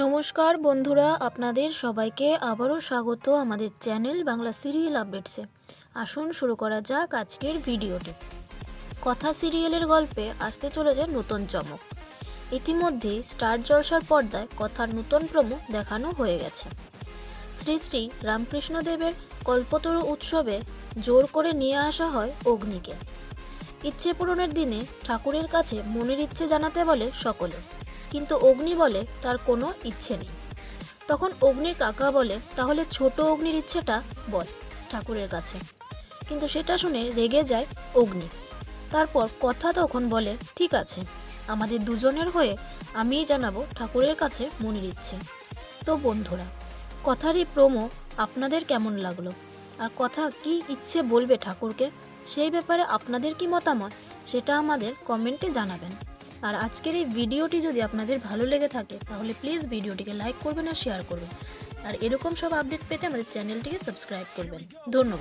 নমস্কার বন্ধুরা, আপনাদের সবাইকে আবারও স্বাগত আমাদের চ্যানেল বাংলা সিরিয়াল আপডেটসে। আসুন শুরু করা যাক আজকের ভিডিওটি। কথা সিরিয়ালের গল্পে আসতে চলেছে নতুন চমক। ইতিমধ্যেই স্টার জলসার পর্দায় কথার নতুন প্রমো দেখানো হয়ে গেছে। শ্রী শ্রী রামকৃষ্ণদেবের কল্পতরু উৎসবে জোর করে নিয়ে আসা হয় অগ্নিকে। ইচ্ছে পূরণের দিনে ঠাকুরের কাছে মনের ইচ্ছে জানাতে বলে সকলে। কিন্তু অগ্নি বলে তার কোনো ইচ্ছে নেই। তখন অগ্নির কাকা বলে, তাহলে ছোট অগ্নির ইচ্ছেটা বল ঠাকুরের কাছে। কিন্তু সেটা শুনে রেগে যায় অগ্নি। তারপর কথা তখন বলে, ঠিক আছে, আমাদের দুজনের হয়ে আমিই জানাব ঠাকুরের কাছে মনের ইচ্ছে। তো বন্ধুরা, কথার এই প্রোমো আপনাদের কেমন লাগল? আর কথা কি ইচ্ছে বলবে ঠাকুরকে? সেই ব্যাপারে আপনাদের কি মতামত? সেটা আমাদের কমেন্টে জানাবেন। আর আজকের এই ভিডিওটি যদি আপনাদের ভালো লেগে থাকে, তাহলে প্লিজ ভিডিওটিকে লাইক করবেন আর শেয়ার করবেন। আর এরকম সব আপডেট পেতে আমাদের চ্যানেলটিকে সাবস্ক্রাইব করবেন। ধন্যবাদ।